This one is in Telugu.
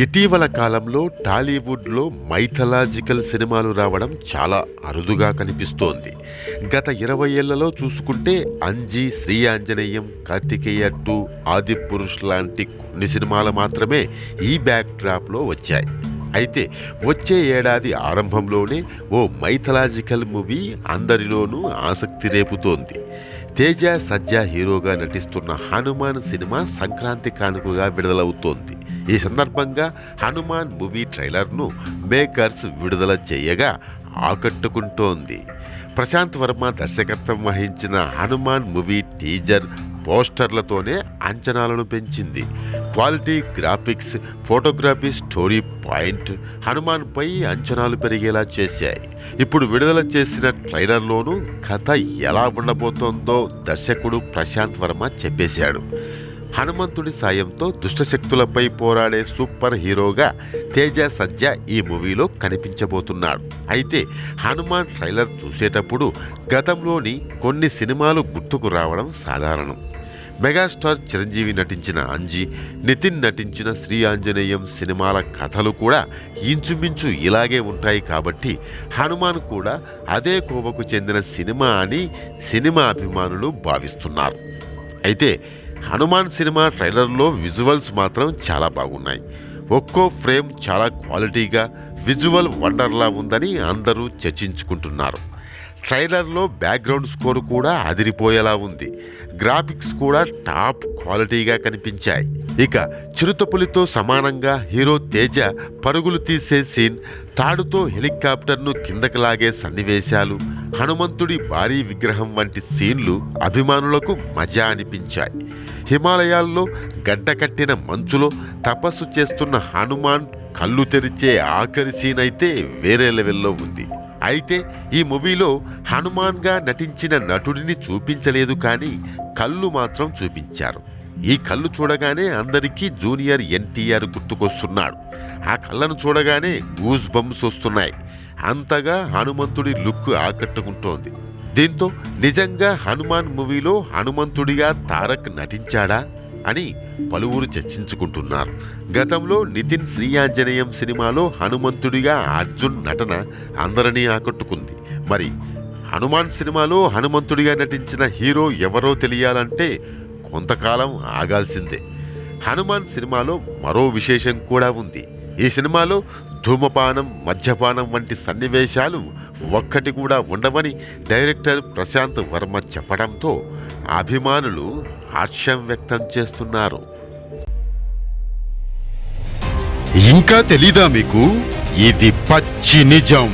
ఇటీవల కాలంలో టాలీవుడ్లో మైథలాజికల్ సినిమాలు రావడం చాలా అరుదుగా కనిపిస్తోంది. గత ఇరవై ఏళ్ళలో చూసుకుంటే అంజీ శ్రీ ఆంజనేయం కార్తికేయ టూ ఆది పురుష్ లాంటి కొన్ని సినిమాలు మాత్రమే ఈ బ్యాక్ డ్రాప్లో వచ్చాయి. అయితే వచ్చే ఏడాది ఆరంభంలోనే ఓ మైథలాజికల్ మూవీ అందరిలోనూ ఆసక్తి రేపుతోంది. తేజ సజ్జ హీరోగా నటిస్తున్న హనుమాన్ సినిమా సంక్రాంతి కానుకగా విడుదలవుతోంది. ఈ సందర్భంగా హనుమాన్ మూవీ ట్రైలర్ను మేకర్స్ విడుదల చేయగా ఆకట్టుకుంటోంది. ప్రశాంత్ వర్మ దర్శకత్వం వహించిన హనుమాన్ మూవీ టీజర్ పోస్టర్లతోనే అంచనాలను పెంచింది. Quality graphics photography story point హనుమాన్పై అంచనాలు పెరిగేలా చేశాయి. ఇప్పుడు విడుదల చేసిన ట్రైలర్లోనూ కథ ఎలా ఉండబోతోందో దర్శకుడు ప్రశాంత్ వర్మ చెప్పేశాడు. హనుమంతుడి సాయంతో దుష్టశక్తులపై పోరాడే సూపర్ హీరోగా తేజ సజ్జ ఈ మూవీలో కనిపించబోతున్నాడు. అయితే హనుమాన్ ట్రైలర్ చూసేటప్పుడు గతంలోని కొన్ని సినిమాలు గుర్తుకు రావడం సాధారణం. మెగాస్టార్ చిరంజీవి నటించిన అంజీ నితిన్ నటించిన శ్రీ ఆంజనేయం సినిమాల కథలు కూడా ఇంచుమించు ఇలాగే ఉంటాయి కాబట్టి హనుమాన్ కూడా అదే కోవకు చెందిన సినిమా అని సినిమా అభిమానులు భావిస్తున్నారు. అయితే హనుమాన్ సినిమా ట్రైలర్లో విజువల్స్ మాత్రం చాలా బాగున్నాయి. ఒక్కో ఫ్రేమ్ చాలా క్వాలిటీగా విజువల్ వండర్లా ఉందని అందరూ చర్చించుకుంటున్నారు. ట్రైలర్లో బ్యాక్గ్రౌండ్ స్కోర్ కూడా అదిరిపోయేలా ఉంది. గ్రాఫిక్స్ కూడా టాప్ క్వాలిటీగా కనిపించాయి. ఇక చిరుతపులితో సమానంగా హీరో తేజ పరుగులు తీసే సీన్ తాడుతో హెలికాప్టర్ను కిందకి లాగే సన్నివేశాలు హనుమంతుడి భారీ విగ్రహం వంటి సీన్లు అభిమానులకు మజా అనిపించాయి. హిమాలయాల్లో గడ్డకట్టిన మంచులో తపస్సు చేస్తున్న హనుమాన్ కళ్ళు తెరిచే ఆఖరి సీన్ అయితే వేరే లెవెల్లో ఉంది. అయితే ఈ మూవీలో హనుమాన్గా నటించిన నటుడిని చూపించలేదు కానీ కళ్ళు మాత్రం చూపించారు. ఈ కళ్ళు చూడగానే అందరికీ జూనియర్ ఎన్టీఆర్ గుర్తుకొస్తున్నాడు. ఆ కళ్ళను చూడగానే గూస్ బంప్స్ వస్తున్నాయి. అంతగా హనుమంతుడి లుక్ ఆకట్టుకుంటోంది. దీంతో నిజంగా హనుమాన్ మూవీలో హనుమంతుడిగా తారక్ నటించాడా అని పలువురు చర్చించుకుంటున్నారు. గతంలో నితిన్ శ్రీ ఆంజనేయం సినిమాలో హనుమంతుడిగా అర్జున్ నటన అందరినీ ఆకట్టుకుంది. మరి హనుమాన్ సినిమాలో హనుమంతుడిగా నటించిన హీరో ఎవరో తెలియాలంటే కొంతకాలం ఆగాల్సిందే. హనుమాన్ సినిమాలో మరో విశేషం కూడా ఉంది. ఈ సినిమాలో ధూమపానం మద్యపానం వంటి సన్నివేశాలు ఒక్కటి కూడా ఉండవని డైరెక్టర్ ప్రశాంత్ వర్మ చెప్పడంతో అభిమానులు హర్షం వ్యక్తం చేస్తున్నారు. ఇంకా తెలీదా మీకు? ఇది పచ్చి నిజం.